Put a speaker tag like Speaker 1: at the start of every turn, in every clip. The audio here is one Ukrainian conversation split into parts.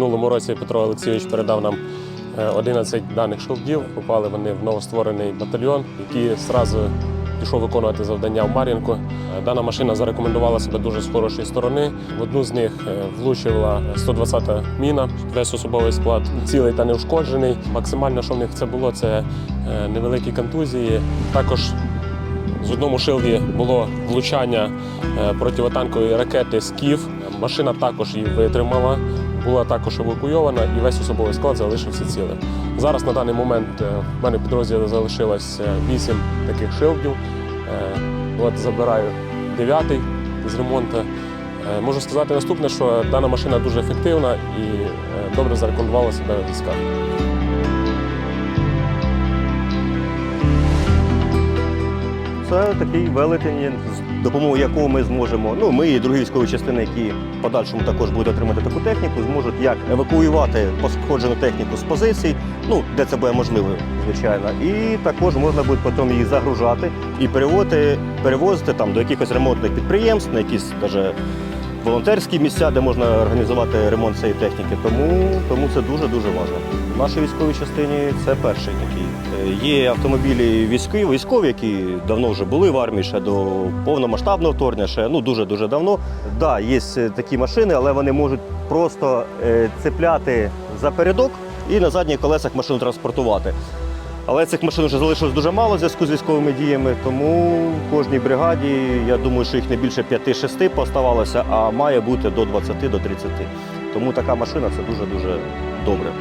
Speaker 1: минулому році Петро Олексійович передав нам е, 11 даних шолдів. Попали вони в новостворений батальйон, який одразу пішов виконувати завдання в Мар'їнку. Е, Дана машина зарекомендувала себе дуже з хорошої сторони. В одну з них е, влучила 120-та міна, весь особовий склад цілий та неушкоджений. Максимально, що в них це було, це е, невеликі контузії. Також з одному шилді було влучання е, противотанкової ракети «Скіф». Машина також її витримала, була також евакуйована і весь особовий склад залишився цілим. Зараз на даний момент е, в мене підрозділі залишилось 8 таких шилдів. Е, От забираю дев'ятий з ремонту. Е, Можу сказати наступне, що дана машина дуже ефективна і е, добре зарекомендувала себе в військах.
Speaker 2: Це такий велетень, з допомогою якого ми зможемо, ну ми і другі військові частини, які в подальшому також будуть отримати таку техніку, зможуть як евакуювати пошкоджену техніку з позицій, ну де це буде можливо, звичайно. І також можна буде потім її загружати і перевозити, перевозити там до якихось ремонтних підприємств, на якісь навіть волонтерські місця, де можна організувати ремонт цієї техніки. Тому, тому це дуже дуже важливо. В нашій військовій частині це перший такий. Е, Є автомобілі військові, військові, які давно вже були в армії ще до повномасштабного вторгнення, ще ну дуже дуже давно. Да, є е, такі машини, але вони можуть просто е, цепляти за передок і на задніх колесах машину транспортувати. Але цих машин вже залишилось дуже мало в зв'язку з військовими діями, тому в кожній бригаді, я думаю, що їх не більше 5-6 поставалося, а має бути до 20 до 30. Тому така машина це дуже-дуже добре.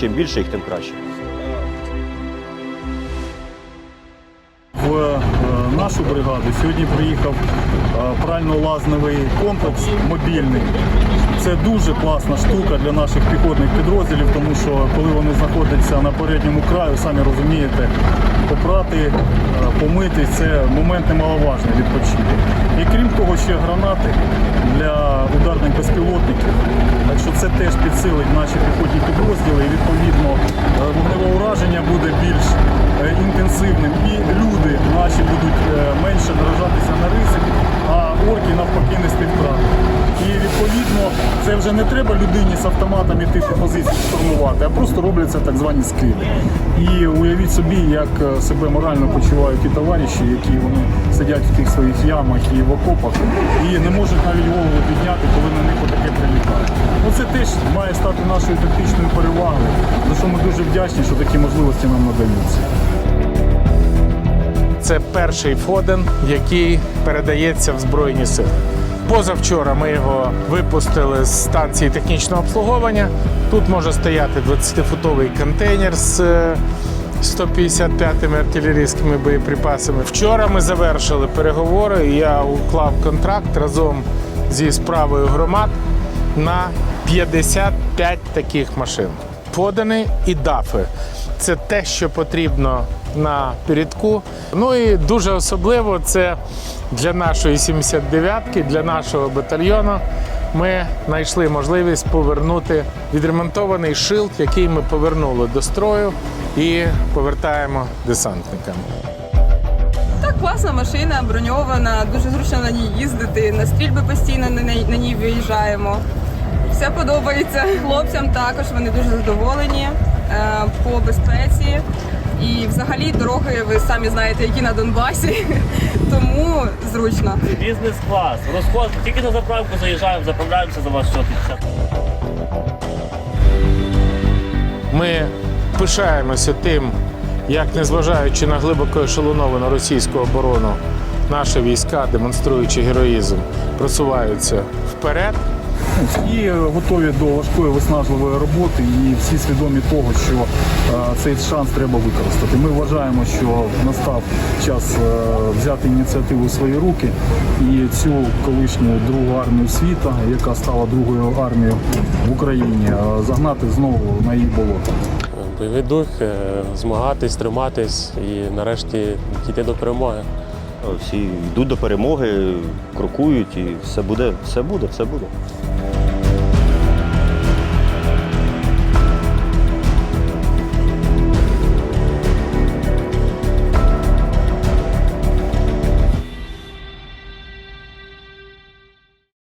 Speaker 2: Чим більше їх, тим краще.
Speaker 3: В е, нашу бригаду сьогодні приїхав е, прально-лазневий комплекс мобільний. Це дуже класна штука для наших піхотних підрозділів, тому що коли вони знаходяться на передньому краю, самі розумієте, попрати, е, помитись це момент немаловажний відпочити. І крім того, ще гранати для ударних безпілотників. Так що це теж підсилить наші піхотні підрозділи і відповідно е, вогневе ураження буде більш е, інтенсивним і люди наші будуть менше наражатися на ризик, а орки навпаки нести втрати. І відповідно це вже не треба людині з автоматом іти в позиції штурмувати, а просто робляться так звані скиди. І уявіть собі, як е, себе морально почувають ті товариші, які вони сидять в тих своїх ямах і в окопах, і не можуть навіть голову підняти, коли на них отаке прилітає. Оце теж має стати нашою тактичною перевагою, за що ми дуже вдячні, що такі можливості нам надаються.
Speaker 4: Це перший фоден, який передається в Збройні сили. Позавчора ми його випустили з станції технічного обслуговування. Тут може стояти 20-футовий контейнер з е, 155 артилерійськими боєприпасами. Вчора ми завершили переговори. і Я уклав контракт разом зі справою громад на 55 таких машин. Подані і дафи. Це те, що потрібно на передку. Ну і дуже особливо це для нашої 79-ки, для нашого батальйону. Ми знайшли можливість повернути відремонтований шилд, який ми повернули до строю і повертаємо десантникам.
Speaker 5: Так, класна машина, броньована, дуже зручно на ній їздити. На стрільби постійно на ній, виїжджаємо. Все подобається. Хлопцям також вони дуже задоволені е, по безпеці. І взагалі дороги ви самі знаєте, які на Донбасі, тому зручно.
Speaker 6: Бізнес-клас. Розход тільки на заправку заїжджаємо, заправляємося за вас що 50
Speaker 4: Ми пишаємося тим, як незважаючи на глибоко ешелоновану російську оборону, наші війська, демонструючи героїзм, просуваються вперед.
Speaker 3: І готові до важкої виснажливої роботи, і всі свідомі того, що е, цей шанс треба використати. Ми вважаємо, що настав час е, взяти ініціативу в свої руки і цю колишню другу армію світу, яка стала другою армією в Україні, е, загнати знову на їх болото.
Speaker 1: Бойовий дух, змагатись, триматись і нарешті дійти до перемоги.
Speaker 2: Всі йдуть до перемоги, крокують, і все буде, все буде, все буде.